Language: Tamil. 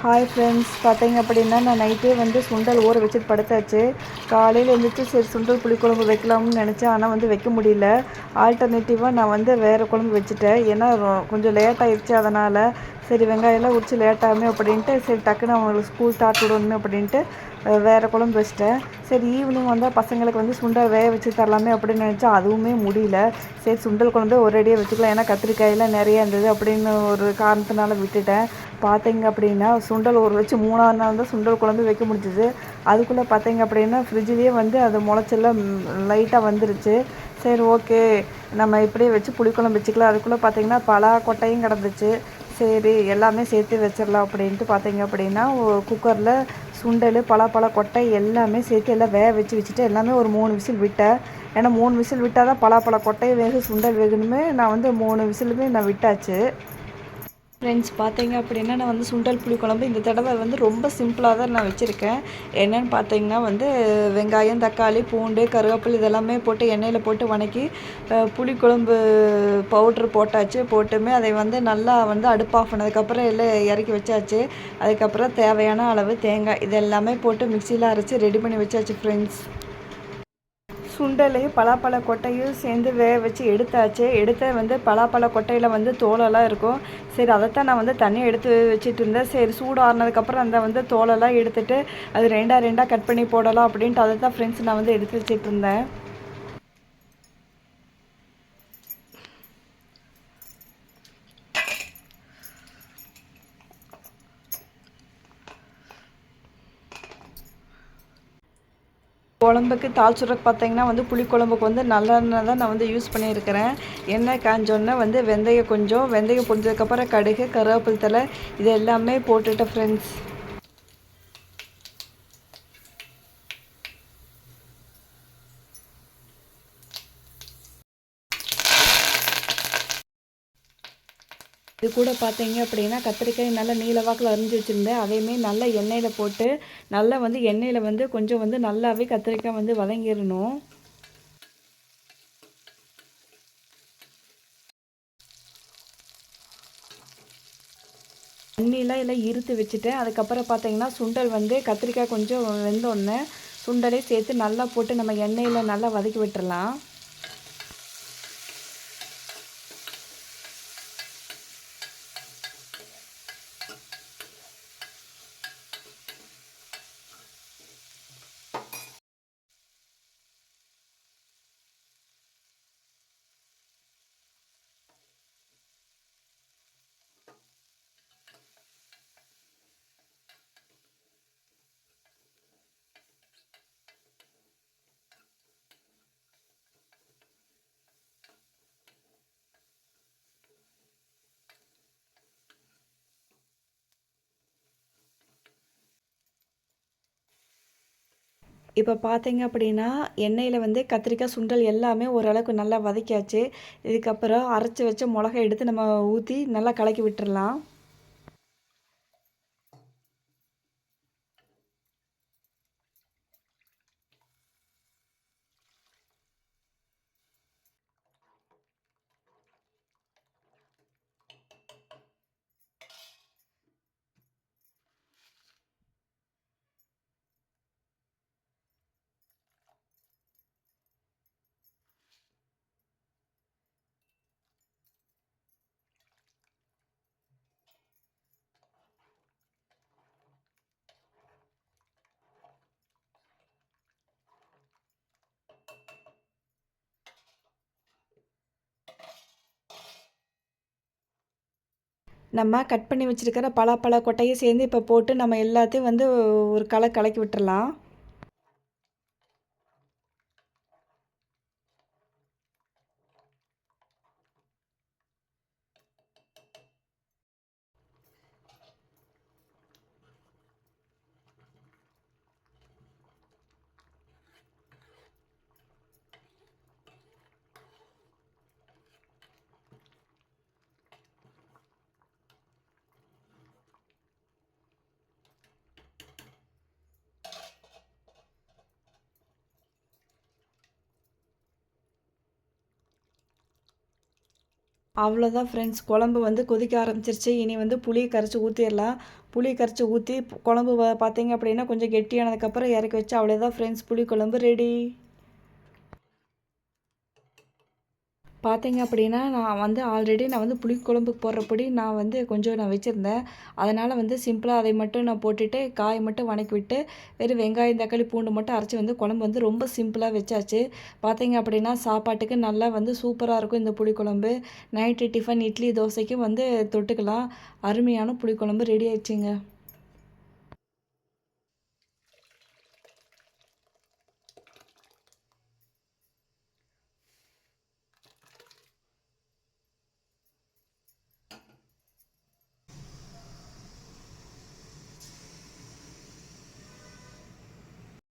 ஹாய் ஃப்ரெண்ட்ஸ் பார்த்தீங்க அப்படின்னா நான் நைட்டே வந்து சுண்டல் ஊற வச்சுட்டு படுத்தாச்சு. காலையில் எழுந்திரிச்சு சரி சுண்டல் புளிக்குழம்பு வைக்கலாம்னு நினச்சேன். ஆனால் வந்து வைக்க முடியல. ஆல்டர்னேட்டிவாக நான் வந்து வேறு குழம்பு வச்சுட்டேன். ஏன்னா கொஞ்சம் லேட் ஆயிடுச்சு அதனால் சரி வெங்காயம்லாம் உரிச்சு லேட்டாகுமே அப்படின்ட்டு சரி டக்குன்னு அவங்களுக்கு ஸ்கூல் ஸ்டார்ட் விடணுமே அப்படின்ட்டு வேறு குழம்பு வச்சிட்டேன். சரி ஈவினிங் வந்தால் பசங்களுக்கு வந்து சுண்டல் வேக வச்சு தரலாமே அப்படின்னு நினச்சா அதுவுமே முடியல. சரி சுண்டல் குழம்பு ஒரேடியாக வச்சுக்கலாம். ஏன்னா கத்திரிக்காயெல்லாம் நிறைய இருந்தது அப்படின்னு ஒரு காரணத்தினால விட்டுட்டேன். பார்த்தீங்க அப்படின்னா சுண்டல் ஒரு வச்சு மூணாவது நாள் தான் சுண்டல் குழம்பு வைக்க முடிஞ்சுது. அதுக்குள்ளே பார்த்தீங்க அப்படின்னா ஃப்ரிட்ஜ்லேயே வந்து அது முளைச்செல்லாம் லைட்டாக வந்துருச்சு. சரி ஓகே நம்ம இப்படியே வச்சு புளிக்குழம்பு வச்சுக்கலாம். அதுக்குள்ளே பார்த்தீங்கன்னா பலா கொட்டையும் கிடந்துச்சு. சரி எல்லாமே சேர்த்து வச்சிடலாம் அப்படின்ட்டு பார்த்தீங்க அப்படின்னா குக்கரில் சுண்டல் பலாப்பழ கொட்டை எல்லாமே சேர்த்து எல்லாம் வேக வச்சு வச்சுட்டு எல்லாமே ஒரு மூணு விசில் விட்டேன் ஏன்னா மூணு விசில் விட்டால் தான் பலாப்பழ கொட்டை வேக சுண்டல் வேகணுமே நான் வந்து மூணு விசிலுமே நான் விட்டாச்சு. ஃப்ரெண்ட்ஸ் பார்த்தீங்க அப்படின்னா நான் வந்து சுண்டல் புளி குழம்பு இந்த தடவை வந்து ரொம்ப சிம்பிளாக தான் நான் வச்சுருக்கேன். என்னென்னு பார்த்தீங்கன்னா வந்து வெங்காயம் தக்காளி பூண்டு கருவேப்பிலை இதெல்லாமே போட்டு எண்ணெயில் போட்டு வணக்கி புளி புளிக்குழம்பு பவுட்ரு போட்டாச்சு போட்டுமே அதை வந்து நல்லா வந்து அடுப்பு ஆஃப் பண்ணதுக்கப்புறம் எல்லாம் இறக்கி வச்சாச்சு. அதுக்கப்புறம் தேவையான அளவு தேங்காய் இதெல்லாமே போட்டு மிக்சியில் அரைச்சி ரெடி பண்ணி வச்சாச்சு ஃப்ரெண்ட்ஸ் சுண்டலையும் பலாப்பழ கொட்டையும் சேர்ந்து வேக வச்சு எடுத்தாச்சு. எடுத்த வந்து பலாப்பழ கொட்டையில் வந்து தோலெல்லாம் இருக்கும். சரி அதைத்தான் நான் வந்து தண்ணியை எடுத்து வச்சுட்டு இருந்தேன் சரி சூடு ஆறினதுக்கப்புறம் அந்த வந்து தோலெல்லாம் எடுத்துட்டு அது ரெண்டாக ரெண்டாக கட் பண்ணி போடலாம் அப்படின்ட்டு அதை தான் ஃப்ரெண்ட்ஸ் நான் வந்து எடுத்து வச்சுட்டு இருந்தேன் குழம்புக்கு தாளிச்சுறக்கு பார்த்தீங்கன்னா வந்து புளிக்குழம்புக்கு வந்து நல்லெண்ணெய் தான் நான் வந்து யூஸ் பண்ணியிருக்கிறேன். எண்ணெய் காஞ்சோன்னே வந்து வெந்தயம் கொஞ்சம் வெந்தயம் பொரிஞ்சதுக்கப்புறம் கடுகு கருவேப்பிலை தலை இது எல்லாமே போட்டுட்டேன் ஃப்ரெண்ட்ஸ் இது கூட பார்த்தீங்க அப்படின்னா கத்திரிக்காய் நல்லா நீல வாக்கில் அரிஞ்சு வச்சுருந்தேன். அதையுமே நல்லா எண்ணெயில் போட்டு நல்லா வந்து எண்ணெயில் வந்து கொஞ்சம் வந்து நல்லாவே கத்திரிக்காய் வந்து வதங்கிடணும் தண்ணியெலாம் எல்லாம் இருத்து வச்சுட்டேன். அதுக்கப்புறம் பார்த்தீங்கன்னா சுண்டல் வந்து கத்திரிக்காய் கொஞ்சம் வெந்தோடனே சுண்டலே சேர்த்து நல்லா போட்டு நம்ம எண்ணெயில் நல்லா வதக்கி விட்டுடலாம் இப்போ பார்த்தீங்க அப்படின்னா எண்ணெயில் வந்து கத்திரிக்காய் சுண்டல் எல்லாமே ஓரளவுக்கு நல்லா வதக்கியாச்சு. இதுக்கப்புறம் அரைச்சி வச்ச மிளகா எடுத்து நம்ம ஊற்றி நல்லா கலக்கி விட்டுறலாம். நம்ம கட் பண்ணி வச்சுருக்கிற பலாப்பழ கொட்டையை சேர்ந்து இப்போ போட்டு நம்ம எல்லாத்தையும் வந்து ஒரு கலை கலக்கி விட்டுறலாம். அவ்வளோதான் ஃப்ரெண்ட்ஸ் குழம்பு வந்து கொதிக்க ஆரம்பிச்சிருச்சு. இனி வந்து புளியை கரைச்சி ஊற்றிடலாம் புளி கரைச்சி ஊற்றி குழம்பு வ பார்த்தீங்க அப்படின்னா கொஞ்சம் கெட்டியானதுக்கப்புறம் இறக்கி வச்சு அவ்வளோதான் ஃப்ரெண்ட்ஸ் புளி குழம்பு ரெடி பார்த்தீங்க அப்படின்னா நான் வந்து ஆல்ரெடி நான் வந்து புளிக்குழம்புக்கு போடுறபடி நான் வந்து கொஞ்சம் நான் வச்சுருந்தேன். அதனால் வந்து சிம்பிளாக அதை மட்டும் நான் போட்டுட்டு காயை மட்டும் வணக்கி விட்டு வெறும் வெங்காயம் தக்காளி பூண்டு மட்டும் அரைச்சி வந்து குழம்பு வந்து ரொம்ப சிம்பிளாக வச்சாச்சு. பார்த்தீங்க அப்படின்னா சாப்பாட்டுக்கு நல்லா வந்து சூப்பராக இருக்கும் இந்த புளிக்குழம்பு. நைட்டு டிஃபன் இட்லி தோசைக்கும் வந்து தொட்டுக்கலாம். அருமையான புளிக்குழம்பு ரெடி ஆயிடுச்சுங்க.